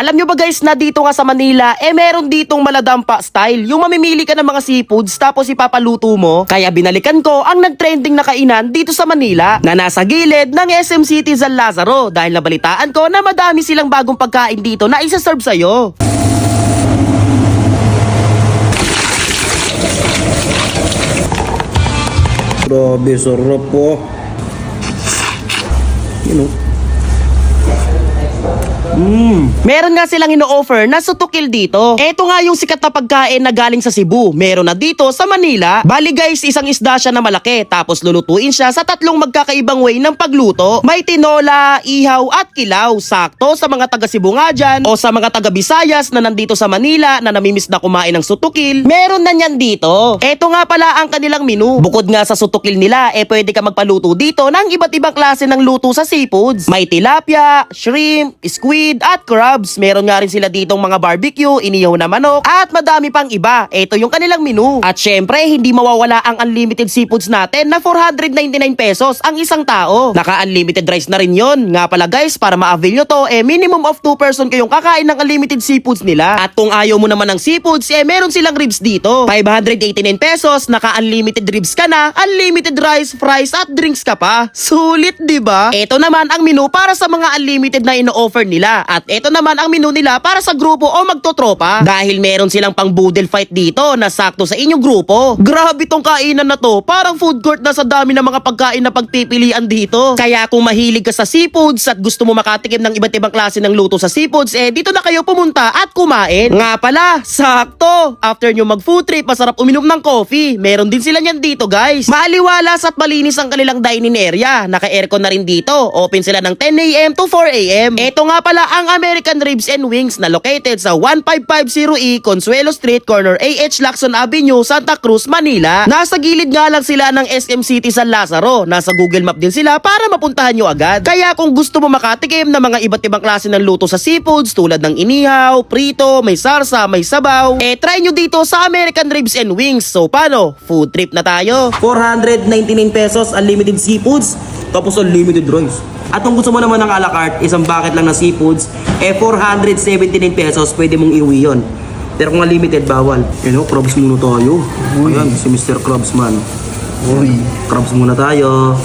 Alam nyo ba guys na dito nga sa Manila, eh meron ditong maladampa style. Yung mamimili ka ng mga seafoods tapos ipapaluto mo. Kaya binalikan ko ang nagtrending na kainan dito sa Manila na nasa gilid ng SM City San Lazaro dahil nabalitaan ko na madami silang bagong pagkain dito na isa-serve sa'yo. Grabe, sarap po. Yun oh. Meron nga silang ino-offer na sutukil dito. Ito nga yung sikat na pagkain na galing sa Cebu. Meron na dito sa Manila. Bali guys, isang isda siya na malaki. Tapos lulutuin siya sa tatlong magkakaibang way ng pagluto. May tinola, ihaw at kilaw. Sakto sa mga taga Cebu nga dyan o sa mga taga Visayas na nandito sa Manila na namimiss na kumain ng sutukil. Meron na niyan dito. Ito nga pala ang kanilang menu. Bukod nga sa sutukil nila, eh pwede ka magpaluto dito ng iba't ibang klase ng luto sa seafoods. May tilapia, shrimp, squid, at crabs. Meron nga rin sila ditong mga barbecue, inihaw na manok, at madami pang iba. Ito yung kanilang menu. At syempre, hindi mawawala ang unlimited seafoods natin na 499 pesos ang isang tao. Naka-unlimited rice na rin yon. Nga pala guys, para ma-avail nyo to, eh minimum of 2 person kayong kakain ng unlimited seafoods nila. At kung ayaw mo naman ng seafoods, eh meron silang ribs dito. 589 pesos, naka-unlimited ribs ka na, unlimited rice, fries, at drinks ka pa. Sulit, di ba? Ito naman ang menu para sa mga unlimited na ino-offer nila. At ito naman ang menu nila para sa grupo o magtotropa. Dahil meron silang pang boodle fight dito na sakto sa inyong grupo. Grabe tong kainan na to. Parang food court na sa dami ng mga pagkain na pagpipilian dito. Kaya kung mahilig ka sa seafoods at gusto mo makatikim ng iba't ibang klase ng luto sa seafoods, eh dito na kayo pumunta at kumain. Nga pala, sakto. After nyo mag food trip, masarap uminom ng coffee. Meron din sila niyan dito guys. Maaliwalas at malinis ang kanilang dining area. Naka-aircon na rin dito. Open sila ng 10 a.m. to 4 a.m. Ito nga pala ang American Ribs and Wings na located sa 1550E Consuelo Street, corner AH Lacson Avenue, Santa Cruz, Manila. Nasa gilid nga lang sila ng SM City San Lazaro. Nasa Google Map din sila para mapuntahan nyo agad. Kaya kung gusto mo makatikim ng mga iba't ibang klase ng luto sa seafoods tulad ng inihaw, prito, may sarsa, may sabaw, eh try nyo dito sa American Ribs and Wings. So paano? Food trip na tayo. 499 pesos, unlimited seafoods, tapos unlimited rice. At kung gusto mo naman ng a la carte, isang bucket lang ng seafoods, eh 479 pesos, pwede mong iuwi yun. Pero kung unlimited, bawal. Yun o, crabs muna tayo. Ayan, si Mr. Krabs man. Uy. Crabs muna tayo.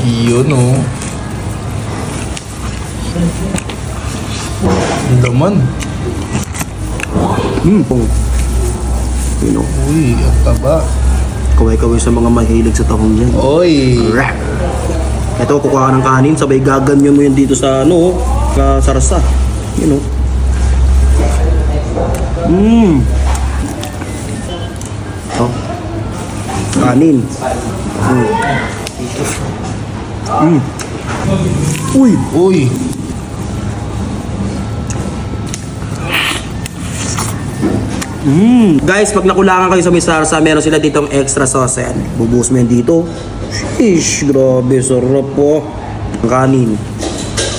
Yun oh. Ang Laman. Hmm, pong. Yun o, Uy, ang taba. Kaway-kaway sa mga mahilig sa tahong yan. Uy. Rah! Ito, kukuha ka ng kanin, sabay gaganyan mo yun dito sa ano, sa sarsa. Yun o. Mmm. Ito. Kanin. Mm. Mm. Uy! Uy. Mm. Guys, pag nakulangan kayo sa may sarsa, meron sila ditong extra sauce. Ayan, bubuhos mo yan dito. Sheesh, grabe, sarap po. Ang kanin.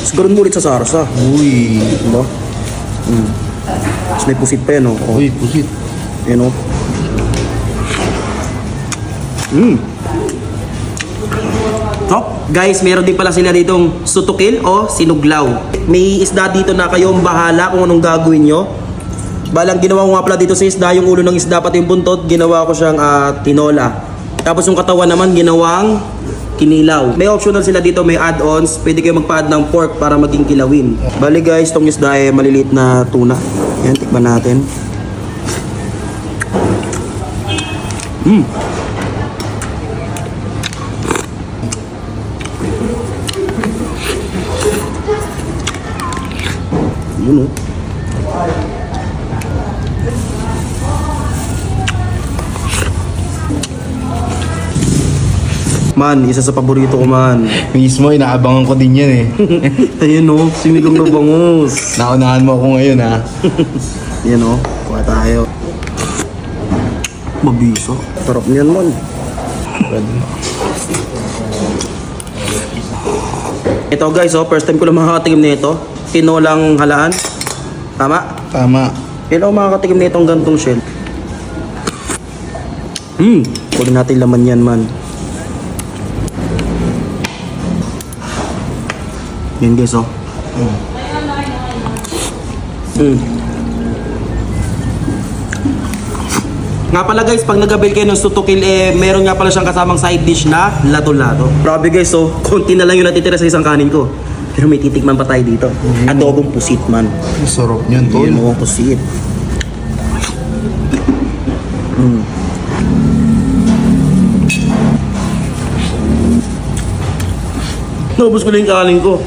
Siguro mo ulit sa sarsa. Uy. Diba? Mm. Tapos may pusit pa yan, oh. Uy, pusit. Yan, oh. Mm. Top. Guys, meron din pala sila ditong sutukil o sinuglaw. May isda dito na kayong bahala kung anong gagawin nyo. Balang ginawa ko nga pala dito sa isda, yung ulo ng isda pati yung buntot, ginawa ko siyang ah, tinola. Tapos yung katawan naman, ginawang kinilaw. May optional sila dito, may add-ons. Pwede kayo magpa-add ng pork para maging kilawin. Bali guys, tong isda ay maliliit na tuna. Yan, tikman natin. Mm. Yun oh. Man, isa sa paborito ko man. Mismo, inaabangan ko din yan eh. Ayun oh, sinigang na bangus. Naunahan mo ako ngayon ha. Yan oh, kuha tayo. Mabisa. Sarap niyan man. Ito guys oh, first time ko lang makakatikim nito. Tinolang halaan. Tama? Tama. Kailan ako makakatikim na itong gantong shell? Hmm, kunin natin laman yan man. Yan guys, oh. Mm. Nga pala guys, pag nag-avail kayo ng sutukil, eh, meron nga pala siyang kasamang side dish na lato-lato. Grabe guys, oh, konti na lang yung natitira sa isang kanin ko. Pero may titikman pa tayo dito. Adobong pusit man. Ang sarap niyan, tol. Yun, oh, pusit. Mm. Naubos ko na yung kanin ko.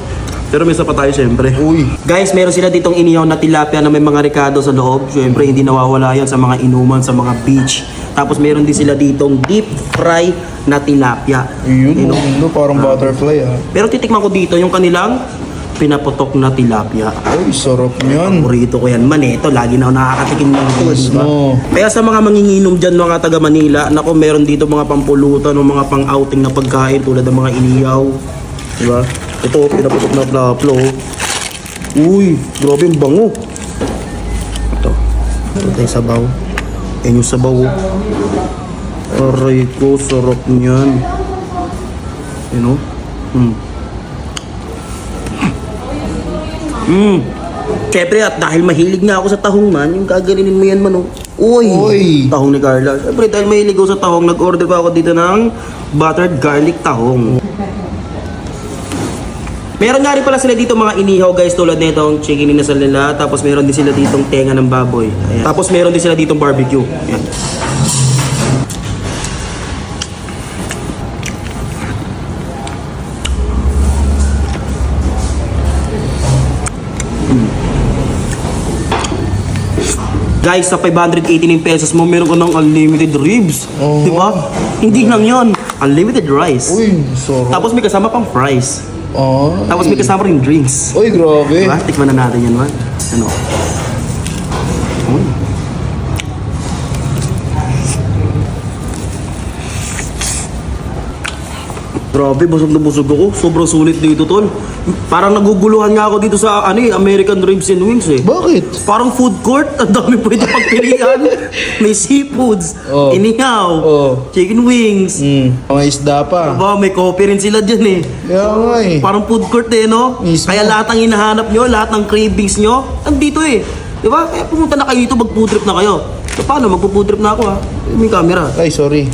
Pero may isa pa tayo syempre. Uy. Guys, meron sila ditong inihaw na tilapia na may mga rekado sa loob. Siyempre, hindi nawawala yan sa mga inuman, sa mga beach. Tapos meron din sila ditong deep fry na tilapia. Yun, You know? no, parang butterfly ah. Pero titikman ko dito yung kanilang pinaputok na tilapia. Uy, sarap niyan. Paborito ko yan man eh. Ito, lagi na ako nakakatikim ng. Yes, diba? no. Kaya sa mga manginginom dyan, mga taga Manila, nako meron dito mga pampulutan o mga pang-outing na pagkain tulad ng mga iniyaw. Diba? Ito, pinaputok na plaplo. Uy, grabe yung bango. Ito. Ito tayo sabaw. Yan yung sabaw. oh. Aray ko, sarap niyan. You know? Hmm. Mm. Siyempre at dahil mahilig nga ako sa tahong man, yung gaganinin mo yan man oh. Uy! Uy! Tahong ni Carla. Siyempre dahil mahilig ako sa tahong, nag-order pa ako dito ng buttered garlic tahong. Meron nga rin pala sila dito mga inihaw guys tulad nitong chicken inasal nila. Tapos meron din sila ditong tenga ng baboy. Ayan. Tapos meron din sila ditong barbecue. Ayan. Guys, sa 589 pesos mo, meron ka ng unlimited ribs. Oo. Di ba? Hindi lang yon Unlimited rice. Uy, sarap. Tapos may kasama pang fries. Ah. Tapos may kasama rin drinks. Uy, grabe. Diba? Tikman na natin yan, man. Ano? Uy. Grabe, busog na busog ako. Sobrang sulit dito, tol. Parang naguguluhan nga ako dito sa ano eh, American Ribs and Wings eh. Bakit? Parang food court, ang dami pwede pagpilian. May seafoods, Oh. inihaw, Oh. chicken wings. Hmm, mga isda pa. Aba, may coffee rin sila dyan eh. Kaya nga eh. Parang food court eh, no? Mismo. Kaya lahat ng hinahanap nyo, lahat ng cravings nyo, nandito eh. Di ba? Kaya pumunta na kayo dito, mag-food trip na kayo. So paano? Magpo-food trip na ako ha. May camera. Ay, sorry.